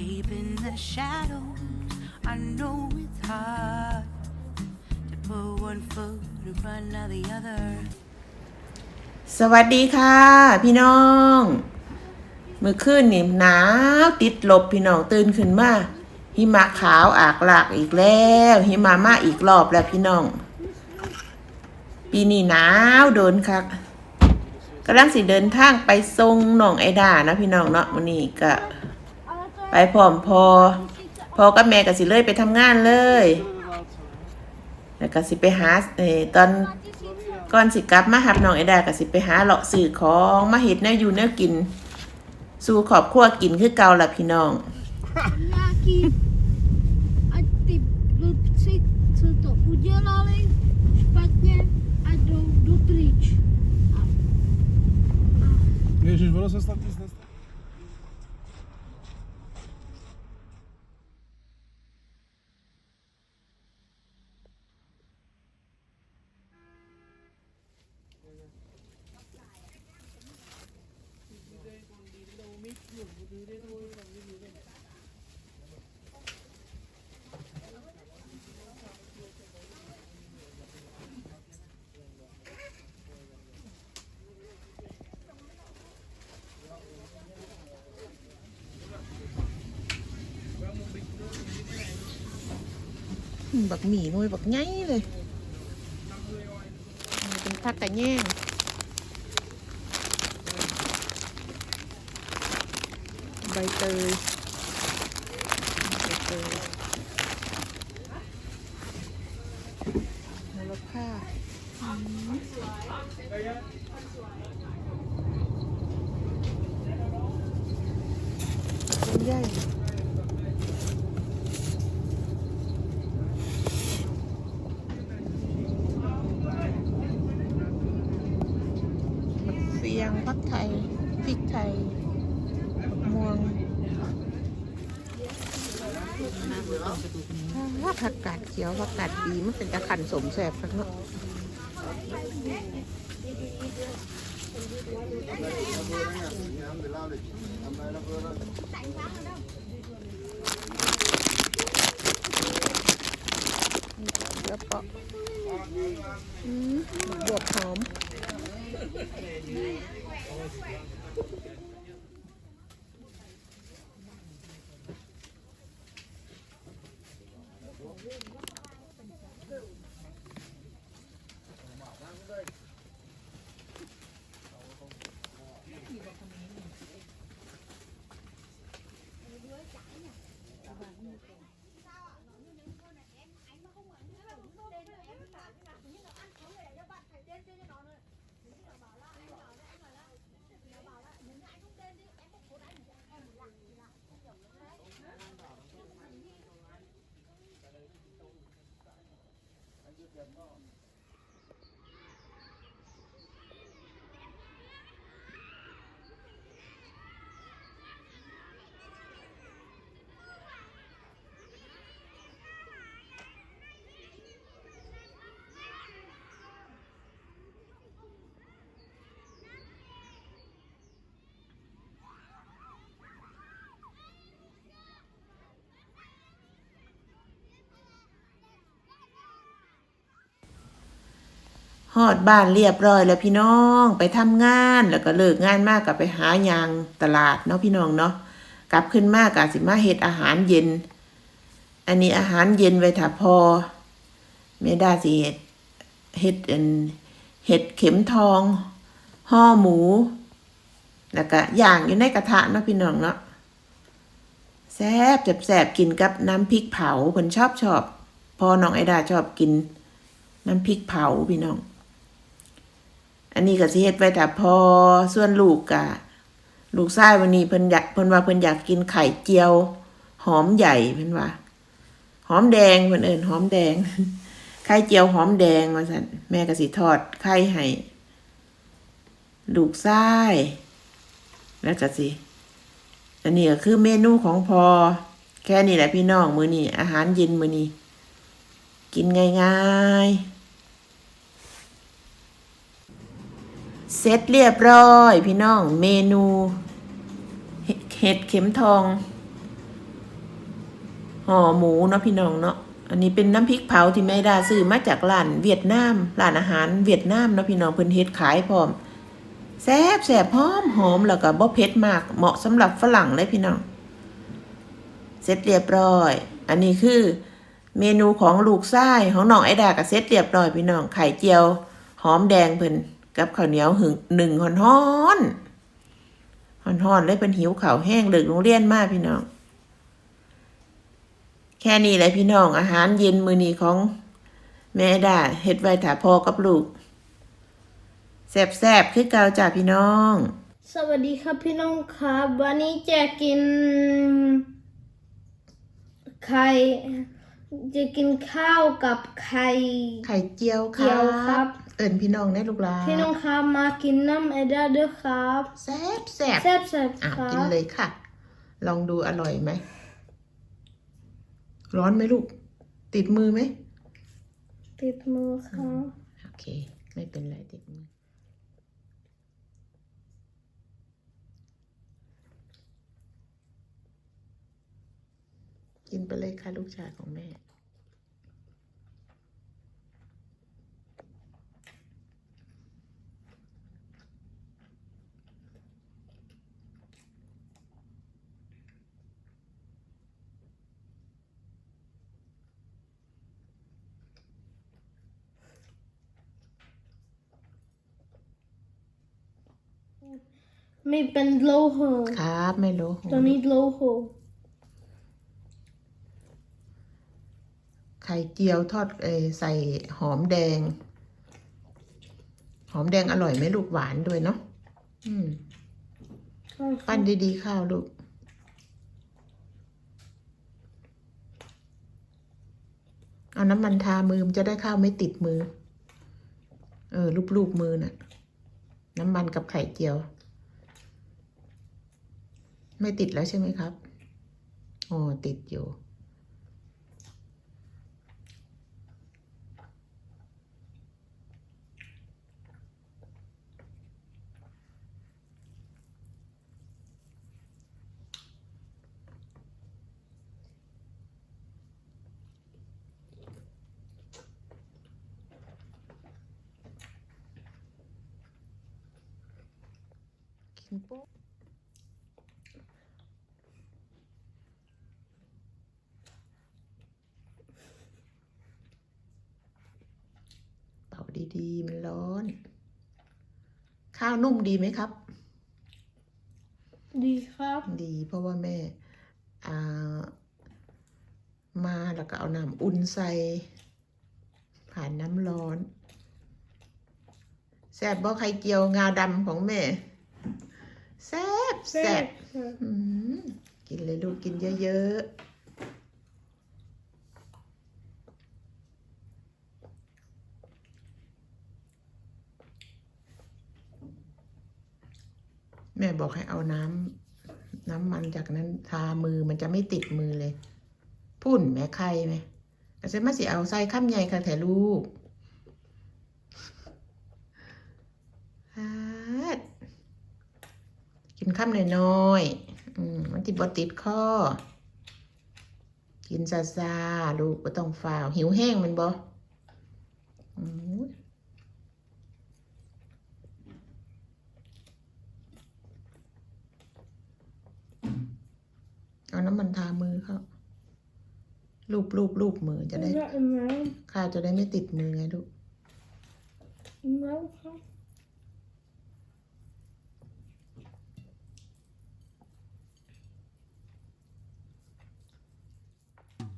deep in the shadows. I know it's hard to put one foot in front of the other. สวัสดีค่ะ พี่น้อง มื่อคืนนี่หนาวติดลบพี่น้องตื่นขึ้นมาหิมะขาวอากหลากอีกแล้วหิมะมาอีกรอบแล้วพี่น้อง ปีนี้หนาวโดนคักกำลังสิเดินทางไปทรงหนองไอดานะพี่น้องเนาะวันนี้ก็ ไปพร้อมพอพอกับแม่ก็สิเลยไปทำงานเลย แล้วก็สิไปหาเอตอนก่อนสิกลับมาหับน้องไอดาก็สิไปหาเลาะสื่อของมาเฮ็ดแนวอยู่แนวกิน สู่ขอบครัวกินคือเก่าละพี่น้อง Nějaký... Ať ty blbci, co nic nestane. อืมบักหมี่หน่วยบักไงเลยเป็นผักกะแย่ง ใบเตยใบเตยโหระพาอืมต้นใหญ่ เฟียงผักไทยพริกไทยม่วง ว่าผักกาดเขียวผักกาดดีมันเป็นตะขันสมแสบครับเนาะเดี๋ยวปะอืมบวบหอม อดบ้านเรียบร้อยแล้วพี่น้องไปทำงานแล้วก็เลิกงานมากกับไปหายางตลาดเนาะพี่น้องเนาะกลับขึ้นมากกับสิมาเฮ็ดอาหารเย็น อันนี้อาหารเย็นไว้ถ้าพอไม่ได้สิเฮ็ดเฮ็ดเห็ดเข็มทองห่อหมู แล้วก็ย่างอยู่ในกระทะเนาะพี่น้องเนาะแซ่บจับแซ่บกินกับน้ำพริกเผาเพิ่นชอบชอบพอน้องไอดาชอบกินน้ำพริกเผาพี่น้อง นนี้ก็สิเฮ็ดไว้แต่พอส่วนลูกกะลูกชายวันนี้เพิ่นอยากเพิ่นว่าเพิ่นอยากกินไข่เจียว หอมใหญ่เพิ่นว่า หอมแดงเพิ่นเอิ้นหอมแดง ไข่เจียวหอมแดงว่าซั่นแม่ก็สิทอดไข่ให้ลูกชายแล้วก็สิอันนี้ก็คือเมนูของพอ แค่นี้แหละพี่น้องมื้อนี้อาหารเย็นมื้อนี้กินง่ายๆ เสร็จเรียบร้อย พี่น้อง เมนูเห็ดเข็มทองห่อหมูเนาะพี่น้องเนาะอันนี้เป็นน้ำพริกเผาที่แม่ดาซื้อมาจากร้านเวียดนามร้านอาหารเวียดนามเนาะพี่น้องเพิ่นเฮ็ดขายพร้อมแซ่บแซ่บหอมหอมแล้วก็บ่เผ็ดมากเหมาะสำหรับฝรั่งเลยพี่น้อง เสร็จเรียบร้อย อันนี้คือเมนูของลูกไส้ของน้องไอดาก็เสร็จเรียบร้อยพี่น้องไข่เจียว หอมแดงเพิ่น กับข้าวเหนียวหึงหนึ่งฮ้อนฮ้อนฮ้อนฮ้อนๆเลยเป็นหิวข้าวแห้งเลิกโรงเรียนมาพี่น้อง แค่นี้แหละพี่น้อง อาหารเย็นมื้อนี้ของแม่ดาเฮ็ดไว้ถ้าพ่อกับลูกแซ่บๆคือเก่าจ้าพี่น้อง สวัสดีครับพี่น้องครับ วันนี้จะกินไข่จะกินข้าวกับไข่ไข่เจียวคเจีรัยวครับบ เอิญพี่น้องได้ลูกหลานพี่น้องครับมากินน้ำเอดาด้วยครับแซ่บแซ่บแซ่บแซ่บอะครักินบเลยค่ะ ลองดูอร่อยไหม ร้อนไหมลูก ติดมือไหม ติดมือครับโอเค ไม่เป็นไรติดมือกินไปเลยค่ะลูกชายของแม่ ไม่เป็นโลโหครับ ไม่รู้ตัวนี้โลโหไข่เจียวทอดเออใส่หอมแดง หอมแดงอร่อยไหมลูกหวานด้วยเนาะอืมปั้นดีๆข้าวลูกเอาน้ำมันทามือมันจะได้ข้าวไม่ติดมือ เออลูบๆมือน่ะ น้ำมันกับไข่เจียว ไม่ติดแล้วใช่ไหมครับอ๋อติดอยู่ กินโป๊ะเป่าดีๆ มันร้อน ข้าวนุ่มดีไหมครับ ดีครับ ดีเพราะว่าแม่อ่ามาแล้วก็เอาน้ำอุ่นใส่ ผ่านน้ำร้อนแซ่บบ่ไข่เจียวงาดำของแม่ แซ่บแซ่บอืมกินเลยลูกกินเยอะๆ แม่บอกให้เอาน้ำน้ำมันจากนั้นทามือมันจะไม่ติดมือเลย พุ่นแม่ไข่ไหมแต่ฉันมาสิเอาใส่ข้ามใหญ่ค่ะแต่ลูกฮาด กินข้ามน้อยๆอืมมันติดบติดคอกินซาซาๆลูกก็ต้องฝ่าว หิวแห้งแมันบ่อืมเอาน้ำมันทามือเขาลูบลูบลูบมือจะได้แล้วข้าวจะได้ไม่ติดมือไงลูกแล้วครับ